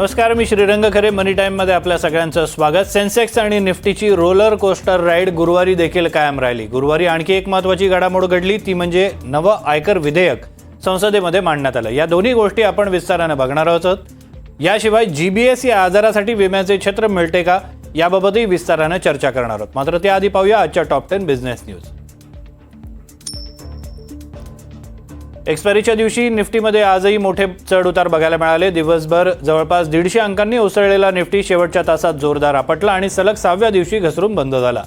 नमस्कार मी श्रीरंग खरे. मनी टाईममध्ये आपल्या सगळ्यांचं स्वागत. सेन्सेक्स आणि निफ्टीची रोलर कोस्टर राईड गुरुवारी देखील कायम राहिली. गुरुवारी आणखी एक महत्त्वाची घडामोड घडली. ती म्हणजे नवं आयकर विधेयक संसदेमध्ये मांडण्यात आलं. या दोन्ही गोष्टी आपण विस्तारानं बघणार आहोत. याशिवाय जी बी एस या आजारासाठी विम्याचे क्षेत्र मिळते का? याबाबतही विस्तारानं चर्चा करणार आहोत. मात्र त्याआधी पाहूया आजच्या टॉप टेन बिझनेस न्यूज एक्सपायरीच्या दिवशी निफ्टीमध्ये आजही मोठे चढउतार बघायला मिळाले. दिवसभर जवळपास दीडशे अंकांनी उसळलेला निफ्टी शेवटच्या तासात जोरदार आपटला आणि सलग सहाव्या दिवशी घसरून बंद झाला.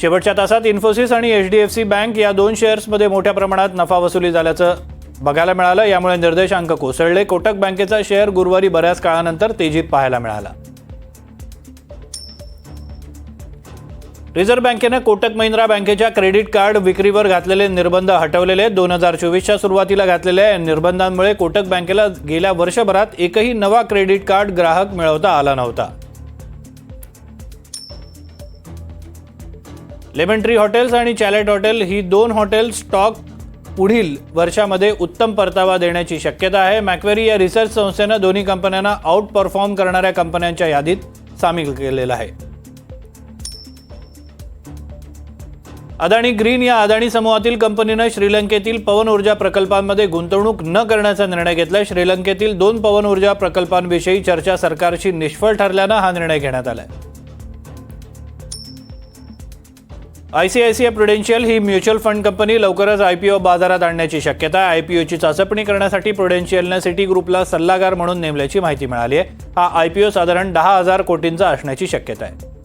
शेवटच्या तासात इन्फोसिस आणि H D F C bank या दोन शेअर्समध्ये मोठ्या प्रमाणात नफा वसुली झाल्याचं बघायला मिळालं. यामुळे निर्देशांक कोसळले. कोटक बँकेचा शेअर गुरुवारी बऱ्याच काळानंतर तेजीत पाहायला मिळाला. रिझर्व्ह बँकेनं कोटक महिंद्रा बँकेच्या क्रेडिट कार्ड विक्रीवर घातलेले निर्बंध हटवलेले आहेत. दोन हजार चोवीसच्या सुरुवातीला घातलेल्या या निर्बंधांमुळे कोटक बँकेला गेल्या वर्षभरात एकही नवा क्रेडिट कार्ड ग्राहक मिळवता आला नव्हता. लेमन ट्री हॉटेल्स आणि चॅलेट हॉटेल ही दोन हॉटेल स्टॉक पुढील वर्षामध्ये उत्तम परतावा देण्याची शक्यता आहे. मॅक्वेरी या रिसर्च संस्थेनं दोन्ही कंपन्यांना आउट परफॉर्म करणाऱ्या कंपन्यांच्या यादीत सामील केलेलं आहे. अदाणी ग्रीन या अदाणी समूहातील कंपनीनं श्रीलंकेतील पवन ऊर्जा प्रकल्पांमध्ये गुंतवणूक न करण्याचा निर्णय घेतला श्रीलंकेतील दोन पवन ऊर्जा प्रकल्पांविषयी चर्चा सरकारशी निष्फळ ठरल्यानं हा निर्णय घेण्यात आलाय. आयसीआयसीआय प्रुडेन्शियल ही म्युच्युअल फंड कंपनी लवकरच आयपीओ बाजारात आणण्याची शक्यता आहे. आयपीओची चाचपणी करण्यासाठी प्रुडेन्शियलनं सिटी ग्रुपला सल्लागार म्हणून नेमल्याची माहिती मिळाली आहे. हा आयपीओ साधारण दहा हजार कोटींचा असण्याची शक्यता आहे.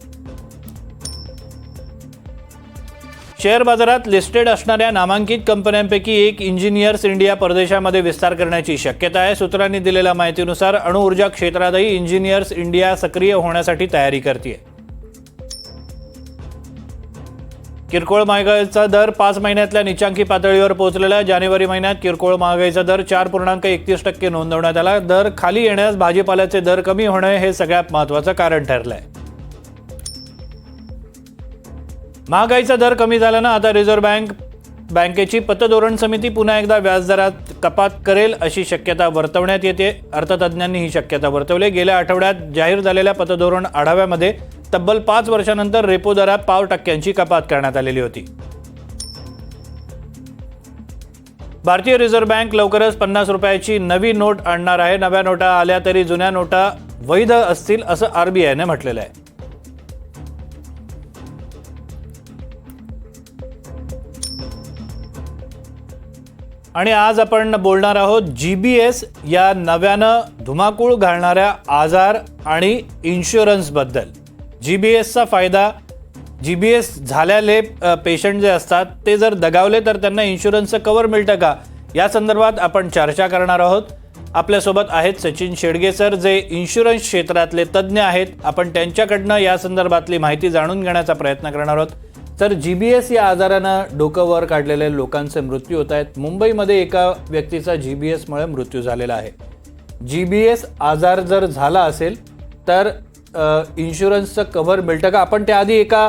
शेअर बाजारात लिस्टेड असणाऱ्या नामांकित कंपन्यांपैकी एक इंजिनियर्स इंडिया परदेशामध्ये विस्तार करण्याची शक्यता आहे. सूत्रांनी दिलेल्या माहितीनुसार अणुऊर्जा क्षेत्रातही इंजिनियर्स इंडिया सक्रिय होण्यासाठी तयारी करते किरकोळ महागाईचा दर पाच महिन्यातल्या निचांकी पातळीवर पोहोचलेला आहे. जानेवारी महिन्यात किरकोळ महागाईचा दर चार पूर्णांक एकतीस टक्के नोंदवण्यात आला. दर खाली येण्यास भाजीपाल्याचे दर कमी होणे हे सगळ्यात महत्त्वाचं कारण ठरलं आहे महागाईचा दर कमी झाल्यानं आता रिझर्व्ह बँक बँकेची पतधोरण समिती पुन्हा एकदा व्याजदरात कपात करेल अशी शक्यता वर्तवण्यात येते. अर्थतज्ज्ञांनी ही शक्यता वर्तवली. गेल्या आठवड्यात जाहीर झालेल्या पतधोरण आढाव्यामध्ये तब्बल पाच वर्षानंतर रेपो दरात पाव टक्क्यांची कपात करण्यात आलेली होती. भारतीय रिझर्व्ह बँक लवकरच पन्नास रुपयाची नवी नोट आणणार आहे. नव्या नोटा आल्या तरी जुन्या नोटा वैध असतील असं आरबीआयने म्हटलेलं आहे. आणि आज आपण बोलणार आहोत जी बी एस या नव्यानं धुमाकूळ घालणाऱ्या आजार आणि इन्शुरन्सबद्दल जी बी एसचा फायदा जी बी एस झाल्याले पेशंट जे असतात ते जर दगावले तर त्यांना इन्शुरन्सचं कवर मिळतं का? या संदर्भात आपण चर्चा करणार आहोत. आपल्यासोबत आहेत सचिन शेडगे सर जे इन्शुरन्स क्षेत्रातले तज्ज्ञ आहेत. आपण त्यांच्याकडनं या संदर्भातली माहिती जाणून घेण्याचा प्रयत्न करणार आहोत. तर जी बी एस या आजारानं डोकं वर काढलेले लोकांचे मृत्यू होत आहेत. मुंबईमध्ये एका व्यक्तीचा जी बी एसमुळे मृत्यू झालेला आहे. जी बी एस आजार जर झाला असेल तर इन्शुरन्सचं कव्हर मिळतं का? आपण त्याआधी एका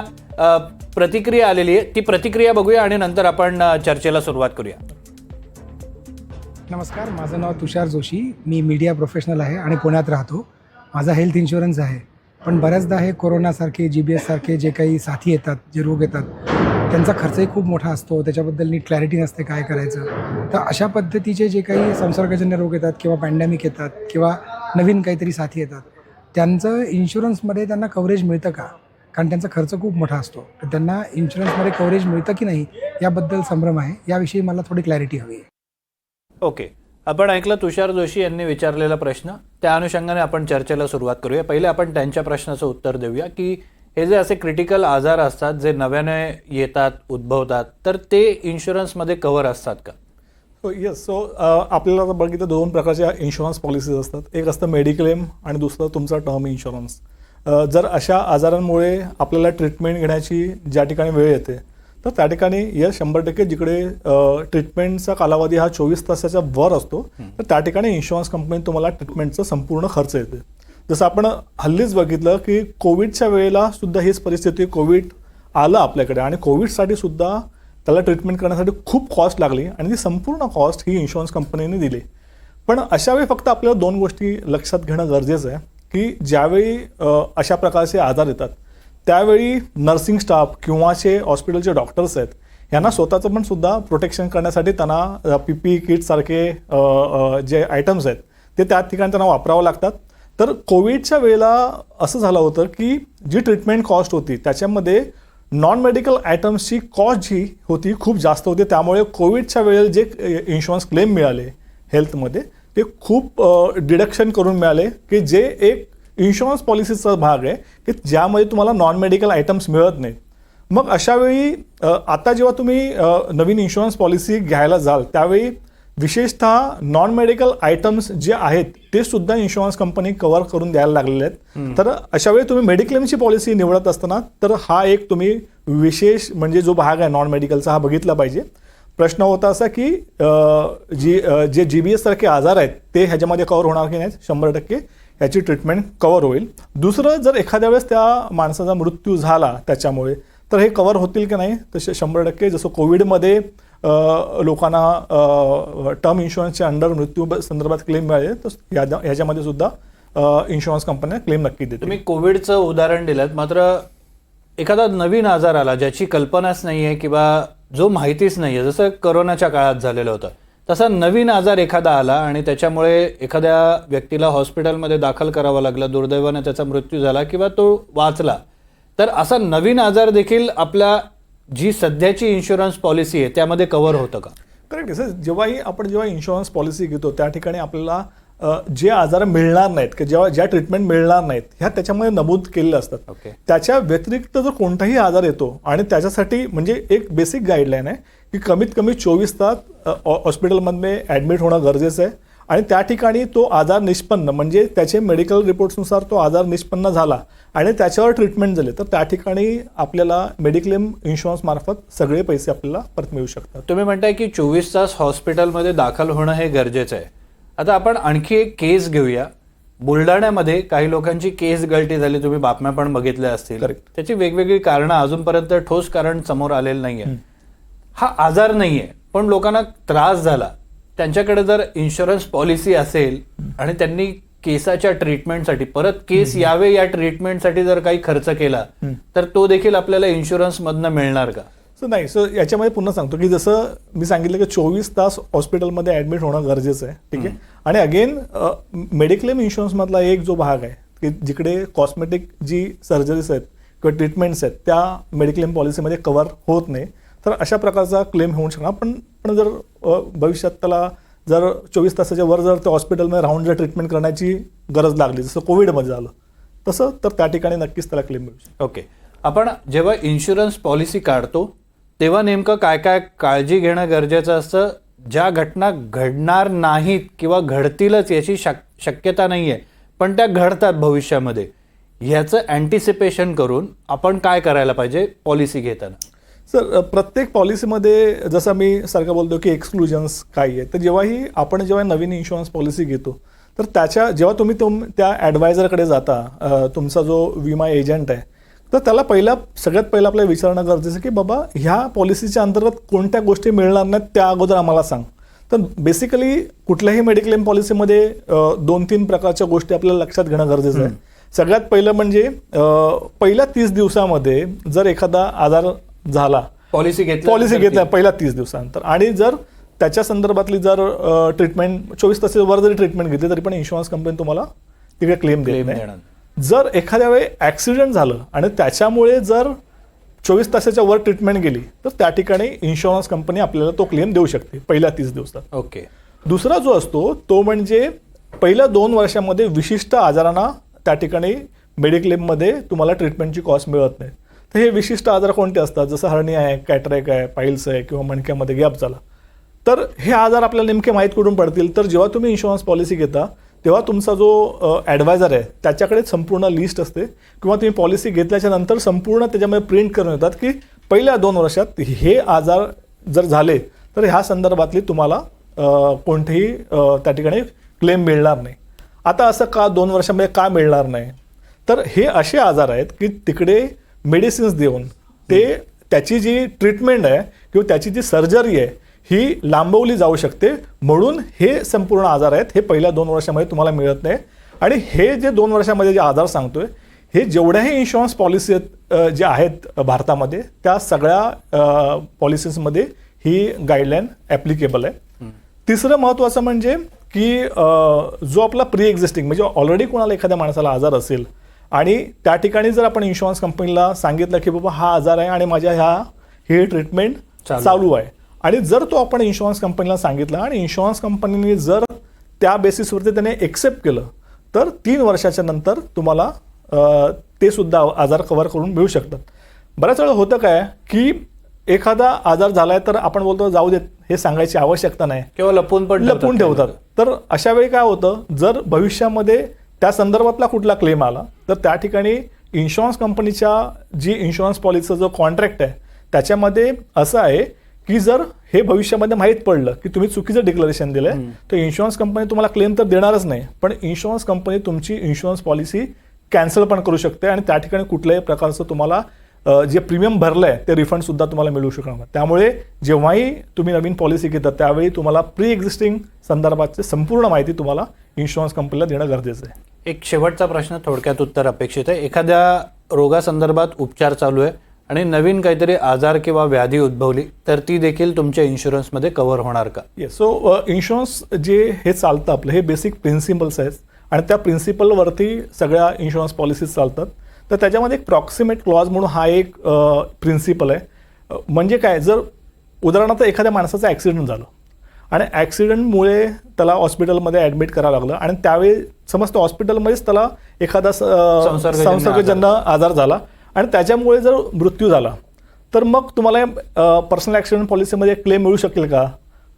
प्रतिक्रिया आलेली आहे. ती प्रतिक्रिया बघूया आणि नंतर आपण चर्चेला सुरुवात करूया. नमस्कार माझं नाव तुषार जोशी. मी मीडिया प्रोफेशनल आहे आणि पुण्यात राहतो. माझा हेल्थ इन्शुरन्स आहे. पण बऱ्याचदा हे कोरोनासारखे जी बी एससारखे जे काही साथी येतात जे रोग येतात त्यांचा खर्चही खूप मोठा असतो. त्याच्याबद्दल नीट क्लॅरिटी नसते काय करायचं. तर अशा पद्धतीचे जे काही संसर्गजन्य रोग येतात किंवा पॅन्डेमिक येतात किंवा नवीन काहीतरी साथी येतात त्यांचं इन्शुरन्समध्ये त्यांना कव्हरेज मिळतं का? कारण त्यांचा खर्च खूप मोठा असतो. तर त्यांना इन्शुरन्समध्ये कव्हरेज मिळतं की नाही याबद्दल संभ्रम आहे. याविषयी मला थोडी क्लॅरिटी हवी आहे. ओके आपण ऐकलं तुषार जोशी यांनी विचारलेला प्रश्न. त्या अनुषंगाने आपण चर्चेला सुरुवात करूया. पहिले आपण त्यांच्या प्रश्नाचं उत्तर देऊया की हे जे असे क्रिटिकल आजार असतात जे नव्याने येतात उद्भवतात तर ते इन्शुरन्समध्ये कव्हर असतात का? सो येस सो आपल्याला आता बघितलं दोन प्रकारच्या इन्शुरन्स पॉलिसीज असतात. एक असतं मेडिक्लेम आणि दुसरं तुमचा टर्म इन्शुरन्स जर अशा आजारांमुळे आपल्याला ट्रीटमेंट घेण्याची ज्या ठिकाणी वेळ येते तर त्या ठिकाणी यस शंभर टक्के जिकडे ट्रीटमेंटचा कालावधी हा चोवीस तासाच्या वर असतो तर त्या ठिकाणी इन्शुरन्स कंपनी तुम्हाला ट्रीटमेंटचा संपूर्ण खर्च येते. जसं आपण हल्लीच बघितलं की कोविडच्या वेळेला सुद्धा हीच परिस्थिती कोविड आलं आपल्याकडे आणि कोविडसाठी सुद्धा त्याला ट्रीटमेंट करण्यासाठी खूप कॉस्ट लागली आणि ती संपूर्ण कॉस्ट ही इन्शुरन्स कंपनीने दिली. पण अशा वेळी फक्त आपल्याला दोन गोष्टी लक्षात घेणं गरजेचं आहे की ज्यावेळी अशा प्रकारचे आजार येतात त्यावेळी नर्सिंग स्टाफ किंवा जे हॉस्पिटलचे डॉक्टर्स आहेत यांना स्वतःचं पण सुद्धा प्रोटेक्शन करण्यासाठी त्यांना पी पी किटसारखे जे आयटम्स आहेत ते त्या ठिकाणी त्यांना वापरावं लागतात. तर कोविडच्या वेळेला असं झालं होतं की जी ट्रीटमेंट कॉस्ट होती त्याच्यामध्ये नॉन मेडिकल आयटम्सची कॉस्ट जी होती खूप जास्त होती. त्यामुळे कोविडच्या वेळेला जे इन्शुरन्स क्लेम मिळाले हेल्थमध्ये ते खूप डिडक्शन करून मिळाले की जे एक इन्शुरन्स पॉलिसीचा भाग आहे की ज्यामध्ये तुम्हाला नॉन मेडिकल आयटम्स मिळत नाहीत. मग अशा वेळी अ, आता जेव्हा तुम्ही नवीन इन्शुरन्स पॉलिसी घ्यायला जाल त्यावेळी विशेषतः नॉन मेडिकल आयटम्स जे आहेत ते सुद्धा इन्शुरन्स कंपनी कव्हर करून द्यायला लागलेले आहेत. तर अशा वेळी तुम्ही मेडिक्लेमची पॉलिसी निवडत असताना तर हा एक तुम्ही विशेष म्हणजे जो भाग आहे नॉन मेडिकलचा हा बघितला पाहिजे. प्रश्न होता असा की जी जे जी बी एस सारखे आजार आहेत ते ह्याच्यामध्ये कव्हर होणार की नाहीत? शंभर टक्के. ह्याची ट्रीटमेंट कव्हर होईल. दुसरं जर एखाद्या वेळेस त्या माणसाचा मृत्यू झाला त्याच्यामुळे तर हे कव्हर होतील की नाही? तसे शंभर टक्के. जसं कोविडमध्ये लोकांना टर्म इन्शुरन्सच्या अंडर मृत्यू संदर्भात क्लेम मिळाले तर या- ह्याच्यामध्ये सुद्धा इन्शुरन्स कंपन्या क्लेम नक्की देते तुम्ही कोविडचं उदाहरण दिलं मात्र एखादा नवीन आजार आला ज्याची कल्पनाच नाही आहे किंवा जो माहितीच नाही आहे जसं करोनाच्या काळात झालेलं होतं. तसा नवीन आजार एखादा आला आणि त्याच्यामुळे एखाद्या व्यक्तीला हॉस्पिटलमध्ये दाखल करावं लागलं दुर्दैवाने त्याचा मृत्यू झाला किंवा तो वाचला तर असा नवीन आजार देखील आपल्या जी सध्याची इन्शुरन्स पॉलिसी आहे त्यामध्ये कव्हर होतं का? करेक्ट सर जेव्हाही आपण जेव्हा इन्शुरन्स पॉलिसी घेतो त्या ठिकाणी आपल्याला जे आजार मिळणार नाहीत की जेव्हा ज्या ट्रीटमेंट मिळणार नाहीत ह्या त्याच्यामध्ये नमूद केलेल्या असतात. ओके त्याच्या व्यतिरिक्त जर कोणताही आजार येतो आणि त्याच्यासाठी म्हणजे एक बेसिक गाईडलाईन आहे की कमीत कमी चोवीस तास हॉस्पिटलमध्ये ॲडमिट होणं गरजेचं आहे. आणि त्या ठिकाणी तो आजार निष्पन्न म्हणजे त्याचे मेडिकल रिपोर्ट्सनुसार तो आजार निष्पन्न झाला आणि त्याच्यावर ट्रीटमेंट झाले तर त्या ठिकाणी आपल्याला मेडिक्लेम इन्शुरन्स मार्फत सगळे पैसे आपल्याला परत मिळू शकतात. तुम्ही म्हणताय की चोवीस तास हॉस्पिटलमध्ये दाखल होणं हे गरजेचं आहे. आता आपण आणखी एक केस घेऊया. बुलढाण्यामध्ये काही लोकांची केस गळती झाली तुम्ही बातम्या पण बघितल्या असतील. त्याची वेगवेगळी कारणं अजूनपर्यंत ठोस कारण समोर आलेलं नाहीये. हा आजार नाहीये पण लोकांना त्रास झाला. त्यांच्याकडे जर इन्शुरन्स पॉलिसी असेल आणि त्यांनी केसाच्या ट्रीटमेंटसाठी परत केस यावे या ट्रीटमेंटसाठी जर काही खर्च केला तर तो देखील आपल्याला इन्शुरन्स मधनं मिळणार का? सो नाही सो याच्यामध्ये पुन्हा सांगतो की जसं मी सांगितलं की चोवीस तास हॉस्पिटलमध्ये ॲडमिट होणं गरजेचं आहे ठीक आहे? आणि अगेन मेडिक्लेम इन्शुरन्समधला एक जो भाग आहे की जिकडे कॉस्मेटिक जी सर्जरीज आहेत किंवा ट्रीटमेंट्स आहेत त्या मेडिक्लेम पॉलिसीमध्ये कव्हर होत नाही. तर अशा प्रकारचा क्लेम होऊ शकणार. पण पण जर भविष्यात त्याला जर चोवीस तासाच्या वर जर त्या हॉस्पिटलमध्ये राहून जर ट्रीटमेंट करण्याची गरज लागली जसं कोविडमध्ये झालं तसं तर त्या ठिकाणी नक्कीच त्याला क्लेम मिळू शकतो. ओके आपण जेव्हा इन्शुरन्स पॉलिसी काढतो तेव्हा नेमकं काय काय काळजी घेणं गरजेचं असतं? ज्या घटना घडणार नाहीत किंवा घडतीलच याची शक शक्यता नाही आहे पण त्या घडतात भविष्यामध्ये ह्याचं अँटिसिपेशन करून आपण काय करायला पाहिजे? पॉलिसी घेताना. सर प्रत्येक पॉलिसीमध्ये जसं मी सारखं बोलतो की एक्सक्लुजन्स काय आहे तर जेव्हाही आपण जेव्हा नवीन इन्शुरन्स पॉलिसी घेतो तर त्याच्या जेव्हा तुम्ही तुम त्या ॲडवायझरकडे जाता तुमचा जो विमा एजंट आहे तर त्याला पहिला सगळ्यात पहिलं आपल्याला विचारणं गरजेचं आहे की बाबा ह्या पॉलिसीच्या अंतर्गत कोणत्या गोष्टी मिळणार नाहीत त्या अगोदर आम्हाला सांग. तर बेसिकली कुठल्याही मेडिक्लेम पॉलिसीमध्ये दोन तीन प्रकारच्या गोष्टी आपल्याला लक्षात घेणं गरजेचं आहे. सगळ्यात पहिलं म्हणजे पहिल्या तीस दिवसामध्ये जर एखादा आजार झाला. पॉलिसी घेतली पॉलिसी घेतल्या पहिल्या तीस दिवसानंतर. आणि जर त्याच्या संदर्भातली जर ट्रीटमेंट चोवीस तासाच्या वर जरी ट्रीटमेंट घेतली तरी पण इन्शुरन्स कंपनी तुम्हाला तिकडे क्लेम देत नाही. जर एखाद्या वेळी ॲक्सिडेंट झालं आणि त्याच्यामुळे जर चोवीस तासाच्या वर ट्रीटमेंट गेली तर त्या ठिकाणी इन्शुरन्स कंपनी आपल्याला तो क्लेम देऊ शकते पहिल्या तीस दिवसात. ओके दुसरा जो असतो तो म्हणजे पहिल्या दोन वर्षामध्ये विशिष्ट आजारांना त्या ठिकाणी मेडिक्लेममध्ये तुम्हाला ट्रीटमेंटची कॉस्ट मिळत नाही. तर हे विशिष्ट आजार कोणते असतात? जसं हरणी आहे कॅटरेक आहे पाईल्स आहे किंवा मणक्यामध्ये गॅप झाला. तर हे आजार आपल्याला नेमके माहीत कुठून पडतील? तर जेव्हा तुम्ही इन्शुरन्स पॉलिसी घेता तेव्हा तुमचा जो ॲडवायझर आहे त्याच्याकडे संपूर्ण लिस्ट असते. किंवा तुम्ही पॉलिसी घेतल्याच्या नंतर संपूर्ण त्याच्यामध्ये प्रिंट करून येतात की पहिल्या दोन वर्षात हे आजार जर झाले तर ह्या संदर्भातली तुम्हाला कोणतेही त्या ठिकाणी क्लेम मिळणार नाही. आता असं का दोन वर्षामध्ये का मिळणार नाही? तर हे असे आजार आहेत की तिकडे मेडिसिन्स देऊन ते त्याची जी ट्रीटमेंट आहे किंवा त्याची जी सर्जरी आहे ही लांबवली जाऊ शकते. म्हणून हे संपूर्ण आजार आहेत. हे पहिल्या दोन वर्षामध्ये तुम्हाला मिळत नाही. आणि हे जे दोन वर्षामध्ये जे आजार सांगतोय हे जेवढ्याही इन्शुरन्स पॉलिसी जे आहेत भारतामध्ये त्या सगळ्या पॉलिसीजमध्ये ही गाईडलाईन ॲप्लिकेबल आहे. तिसरं महत्त्वाचं म्हणजे की जो आपला प्री एक्झिस्टिंग म्हणजे ऑलरेडी कोणाला एखाद्या माणसाला आजार असेल आणि त्या ठिकाणी जर आपण इन्शुरन्स कंपनीला सांगितलं की बाबा हा आजार आहे आणि माझ्या ह्या हे ट्रीटमेंट चालू. आहे. आणि जर तो आपण इन्शुरन्स कंपनीला सांगितलं आणि इन्शुरन्स कंपनीने जर त्या बेसिसवरती त्याने एक्सेप्ट केलं तर तीन वर्षाच्या नंतर तुम्हाला ते सुद्धा आजार कव्हर करून मिळू शकतात. बऱ्याच वेळा होतं काय की एखादा आजार झालाय तर आपण बोलतो जाऊ देत हे सांगायची आवश्यकता नाही. किंवा लपून पण लपून ठेवतात. तर अशा वेळी काय होतं जर भविष्यामध्ये त्या संदर्भातला कुठला क्लेम आला? तर त्या ठिकाणी इन्शुरन्स कंपनीच्या जी इन्शुरन्स पॉलिसीचा जो कॉन्ट्रॅक्ट आहे त्याच्यामध्ये असं आहे की जर हे भविष्यामध्ये माहीत पडलं की तुम्ही चुकीचं डिक्लरेशन दिलंय तर इन्शुरन्स कंपनी तुम्हाला क्लेम तर देणारच नाही. पण इन्शुरन्स कंपनी तुमची इन्शुरन्स पॉलिसी कॅन्सल पण करू शकते आणि त्या ठिकाणी कुठल्याही प्रकारचं तुम्हाला जे प्रीमियम भरलंय ते रिफंड सुद्धा तुम्हाला मिळू शकणार नाही. त्यामुळे जेव्हाही तुम्ही नवीन पॉलिसी घेता त्यावेळी तुम्हाला प्री एक्झिस्टिंग संदर्भाची संपूर्ण माहिती तुम्हाला इन्शुरन्स कंपनीला देणं गरजेचं आहे. एक शेवटचा प्रश्न थोडक्यात उत्तर अपेक्षित आहे. एखाद्या रोगासंदर्भात उपचार चालू आहे आणि नवीन काहीतरी आजार किंवा व्याधी उद्भवली तर ती देखील तुमच्या इन्शुरन्समध्ये कव्हर होणार का? येस सो uh, इन्शुरन्स जे हे चालतं आपलं हे बेसिक प्रिन्सिपल्स आहेत. आणि त्या प्रिन्सिपलवरती सगळ्या इन्शुरन्स पॉलिसीज चालतात. तर त्याच्यामध्ये एक प्रॉक्सिमेट क्लॉज म्हणून हा एक uh, प्रिन्सिपल आहे. Uh, म्हणजे काय जर उदाहरणार्थ एखाद्या माणसाचं ॲक्सिडेंट झालं आणि ॲक्सिडेंटमुळे त्याला हॉस्पिटलमध्ये ॲडमिट करावं लागलं. आणि त्यावेळी समज तो हॉस्पिटलमध्येच त्याला एखादा संसर्गजन्य आजार. झाला. आणि त्याच्यामुळे जर मृत्यू झाला तर मग तुम्हाला पर्सनल ॲक्सिडेंट पॉलिसीमध्ये क्लेम मिळू शकेल का?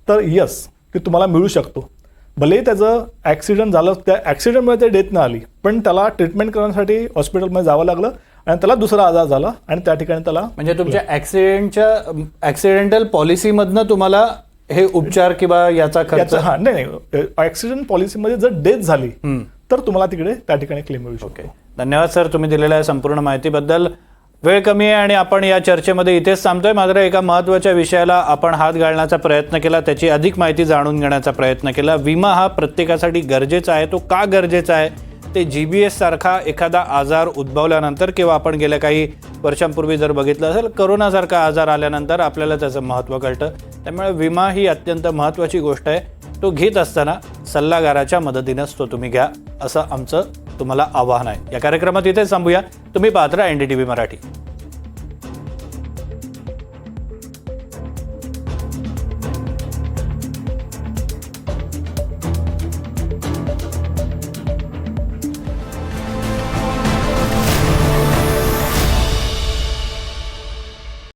तर यस की तुम्हाला मिळू शकतो. भलेही त्याचं ॲक्सिडेंट झालं त्या ॲक्सिडेंटमुळे ते डेथ न आली पण त्याला ट्रीटमेंट करण्यासाठी हॉस्पिटलमध्ये जावं लागलं आणि त्याला दुसरा आजार झाला आणि त्या ठिकाणी त्याला म्हणजे तुमच्या ऍक्सिडेंटच्या ऍक्सिडेंटल पॉलिसीमधनं तुम्हाला हे उपचार किंवा याचा खर्च? हां नाही नाही. ॲक्सिडेंट पॉलिसीमध्ये जर डेथ झाली तर तुम्हाला तिकडे त्या ठिकाणी क्लेम मिळू शकतो. धन्यवाद सर. तुम्ही दिलेल्या संपूर्ण माहितीबद्दल. वेळ कमी आहे आणि आपण या चर्चेमध्ये इथेच थांबतोय. मात्र एका महत्त्वाच्या विषयाला आपण हात घालण्याचा प्रयत्न केला. त्याची अधिक माहिती जाणून घेण्याचा प्रयत्न केला. विमा हा प्रत्येकासाठी गरजेचा आहे. तो का गरजेचा आहे? ते जी बी एससारखा एखादा आजार उद्भवल्यानंतर किंवा आपण गेल्या काही वर्षांपूर्वी जर बघितलं असेल करोनासारखा आजार आल्यानंतर आपल्याला त्याचं महत्त्व कळतं. त्यामुळे विमा ही अत्यंत महत्त्वाची गोष्ट आहे. तो घेत असताना सल्लागाराच्या मदतीनंच तो तुम्ही घ्या असं आमचं तुम्हाला आवाहन आहे. या कार्यक्रमात इथेच थांबूया. तुम्ही पात्र N D T V Marathi.